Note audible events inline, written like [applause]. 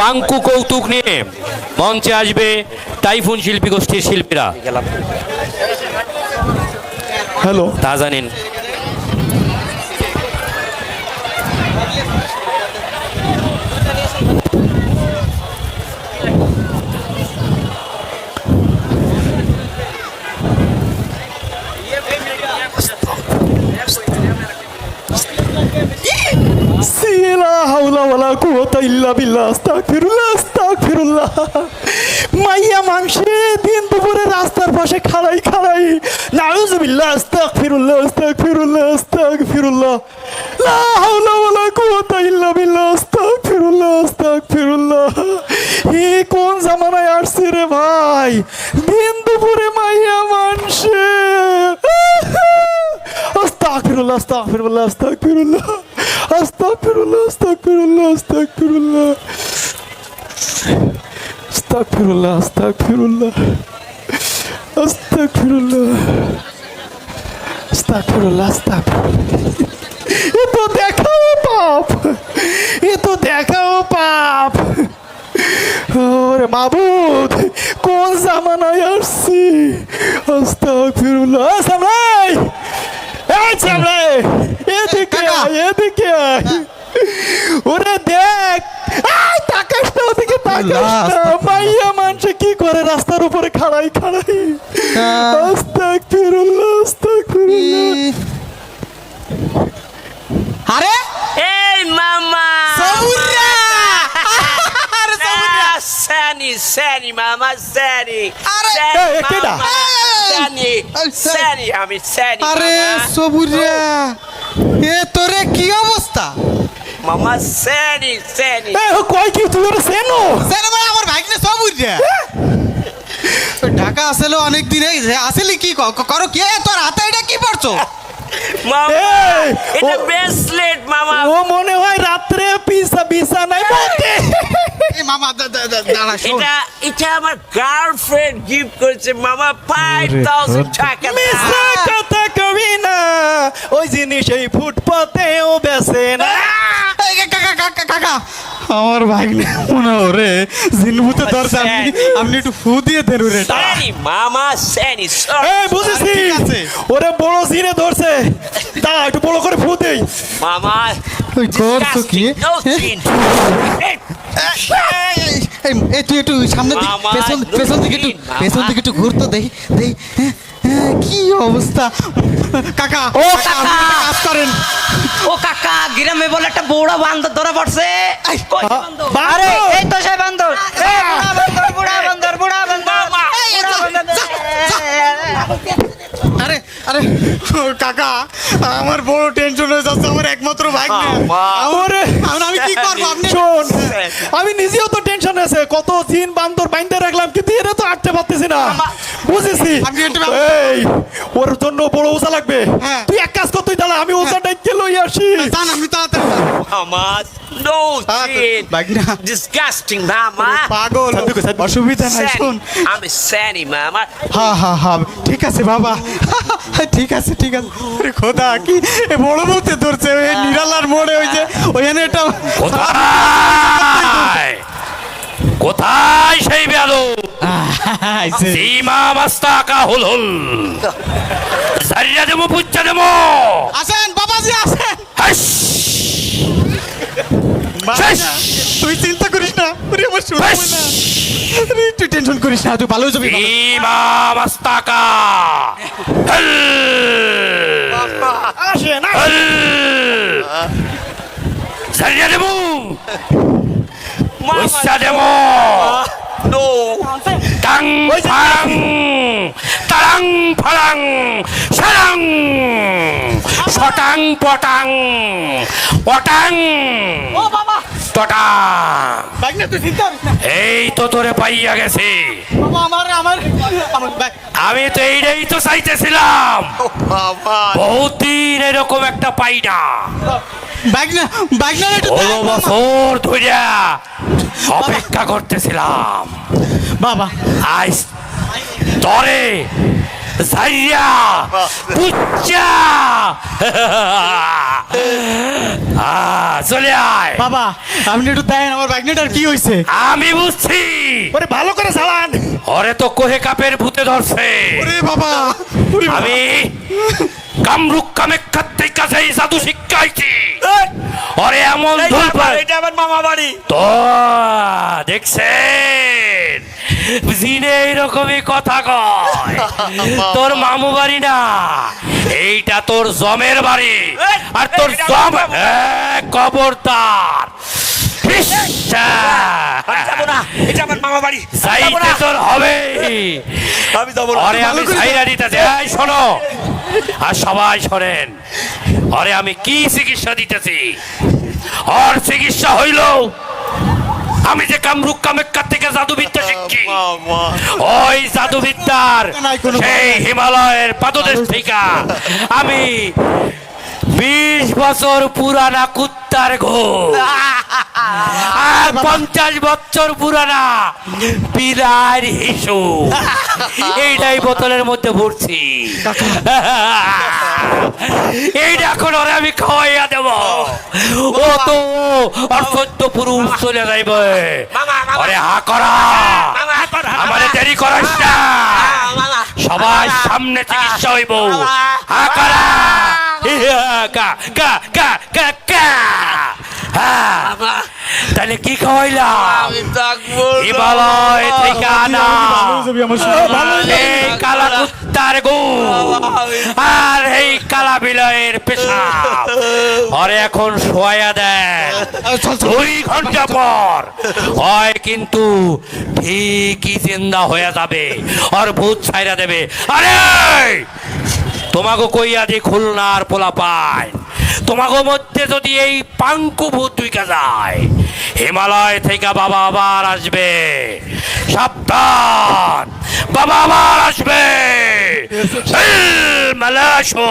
পাঙ্কু কৌতুক নিয়ে মঞ্চে আসবে টাইফুন শিল্পী গোষ্ঠীর শিল্পীরা। হ্যালো তা জানেন। সিলা হাওলা ওয়ালা কুওয়াতা ইল্লা বিল্লাহ, আস্তাগফিরুল্লাহ আস্তাগফিরুল্লাহ। মাইয়া মাংসে দিন দুপুরে রাস্তার পাশে খাড়াই খাড়াই। নাউজুবিল্লাহ আস্তাগফিরুল্লাহ আস্তাগফিরুল্লাহ আস্তাগফিরুল্লাহ। লা হাওলা ওয়ালা কুওয়াতা ইল্লা বিল্লাহ, আস্তাগফিরুল্লাহ আস্তাগফিরুল্লাহ। এ কোন জামানায় আসছে রে ভাই? দিন দুপুরে মাইয়া মাংসে আস্তাগফিরুল্লাহ আস্তাগফিরুল্লাহ আস্তাগফিরুল্লাহ। আস্তাগফিরুল্লাহ আস্তাগফিরুল্লাহ আস্তাগফিরুল্লাহ। আস্তাগফিরুল্লাহ আস্তাগফিরুল্লাহ আস্তাগফিরুল্লাহ আস্তাগফিরুল্লাহ আস্তাগফিরুল্লাহ। এ তো দেখাও পাপ, এ তো দেখাও পাপ। ওরে মাবুদ, কোন জামানায় আসছি? আস্তাগফিরুল্লাহ সামলাই এই সামলাই। আয় এদিকে আয়। ওরে দেখ। আই তাকাস না ওদিকে তাকাস না। মাইয়া মানুষে কি করে রাস্তার উপরে খাড়াই খাড়াই? আরে? এই মামা। সৌরা আরে সৌরা সানি সানি মামা সানি আরে, কেডা? সানি সানি আমি সানি আরে সবুরা এ তোরে কি অবস্থা? মামা সানি সানি এই ও কই কি তুই ওরে সেনো স্যার আমার আমার ভাগ্নে সবুরা ঢাকা আসলে অনেক দিন এই আসলে কি করো কি? তোর হাতে এটা কি পড়ছো মামা এটা ব্রেসলেট মামা। ও মনে হয় রাত্রে পিসা এই মামা দাঁড়া এটা এটা আমার গার্লফ্রেন্ড গিফট করেছে মামা টাকা। কথা না ওই জিনিস এই ফুটপাতেও বেছে না। কাকা কাকা কাকা আমার ভাগ্নে মনে ওরে জিনভূতে ধরছে আপনি আপনি একটু ফু দিয়ে দেন মামা সানি এই বুঝেছি ওরে বড় জিনে ধরছে। দাঁড়া একটু বড় করে ফু দেই। মামা ওই করছ কি? disgusting, এই, তুই একটু সামনে পেছন পেছন দিকে একটু। পেছন দিকে একটু ঘুরতো দেই দেই হ্যাঁ, হ্যাঁ, কি অবস্থা? কাকা ও, কাকা, কাজ করেন। ও কাকা গ্রামে বলে একটা বড় বান্দর ধরা পড়ছে! আরে এই তো সেই বান্দর। এই বুড়া বান্দর বুড়া বান্দর বুড়া বান্দর বুড়া বান্দর। আরে কাকা আমার বড় টেনশন হয়ে যাচ্ছে আমার একমাত্র ভাই মামা। ওরে আমি কি করব? আপনি [laughs] শোন আমি নিজেও তো টেনশন আছে কত দিন বান্দর বাইন্দে রাখলাম কিন্তু এরা তো আটতে পারতেছি না। বুঝেছি? এই ওর জন্য বড় ওজা লাগবে। হ্যাঁ। তুই এক কাজ কর তুই দাঁড়া আমি ওজা ডাইকে লই আসি। জান আপনি তাড়াতাড়ি Ah, chin. বাগিনা। disgusting মামা পাগল। অসুবিধা নাই শোন। আমি সানি মামা হা হা হা ঠিক আছে বাবা। ঠিক আছে ঠিক আছে। আরে খোদা কি এ বড় বলতে ধরছে ওই নিরালার মোড়ে ওই যে ওইখানে এটা কোথায়? কোথায় সেই বেলো সীমা মাস্তাকা হল হল। সারিয়া দেবো পুচ্চা দেবো। আসেন বাবাজি আসেন। হাস! শেষ! তুই চিন্তা করিস না ওরে আমার শুনব! না আরে তুই টেনশন করিস না তুই ভালো হয়ে যাবি বাবা। সীমা মাস্তাকা! আসে না! সারিয়া দেবো পুচ্চা দেবো ডো টাং ফারাং তারাং ফারাং সারাং সটাং পটাং অটাং তটাং এই তো তোরে পাইয়া গেছে আমি তো এইটাই তো চাইতেছিলাম বহুদিন এরকম একটা পাইডা একটু ষোলো। বছর ধরিয়া অপেক্ষা করতেছিলাম। বাবা। আজ তরে জাইয়া পুচ্চা। আহ, চলে আয়। বাবা আপনি একটু দেন আমার কি হয়েছে আমি বুঝছি। ওরে ভালো করে চালান। ওরে তো কোহে কাপের ভূতে ধরছে। ওরে বাবা আমি কামরুক কামেক্ষার থেকে সেই জাদু শিক্ষাইছি। ওরে এমন এটা আমার মামা বাড়ি। তো দেখছেন? জিনে এইরকমই কথা কয়। তোর মামু বাড়ি না এইটা তোর জমের বাড়ি। আর তোর জম কবর তার কবরদার। আমি যাব না এটা আমার মামা বাড়ি। যাইতে তোর হবে। আমি যাব না। অরে আমি সাইরা দিতেছি এই শোনো। আর সবাই শোনেন। অরে আমি কি চিকিৎসা দিতেছি? ওর চিকিৎসা হইল আমি যে কামরুক কামেক্কার থেকে জাদুবিদ্যা শিখছি। ওই জাদুবিদ্যার সেই হিমালয়ের পাদদেশ থেকে আমি বিশ বছর পুরানা কুত্তার ঘোষ। আর পঞ্চাশ বছর পুরানা বিরার হিসু এইটাই বোতলের মধ্যে ভরছি। এইটা এখন ওরে আমি খাওয়াইয়া দেব। ও তো আর সদ্য পুরুষ চলে যাইবে। ওরে হা করা। আমারে দেরি করাস না। সবার সবাই সামনে চিকিৎসা হইব আকারা কা কা কা কা কা। হ্যাঁ তাহলে কি খাওয়াইলা আমি থাকব না। হিমালয় থেকে আনা এই কালা কুত্তার গু। আর এই কালা বিলয়ের পেশা আরে এখন শোয়া দেন। দুই ঘণ্টা পর। হয় কিন্তু ঠিকই জিন্দা হয়ে যাবে। আর ভূত ছাইরা দেবে। আরে তোমাকে কইয়া দি খুলনার পোলা পায়। তোমাকে মধ্যে যদি এই পাঙ্কু ভূত ঢুকে যায় হিমালয় থেকে বাবা আবার আসবে। সাবধান বাবা আবার আসবে। মালাসো।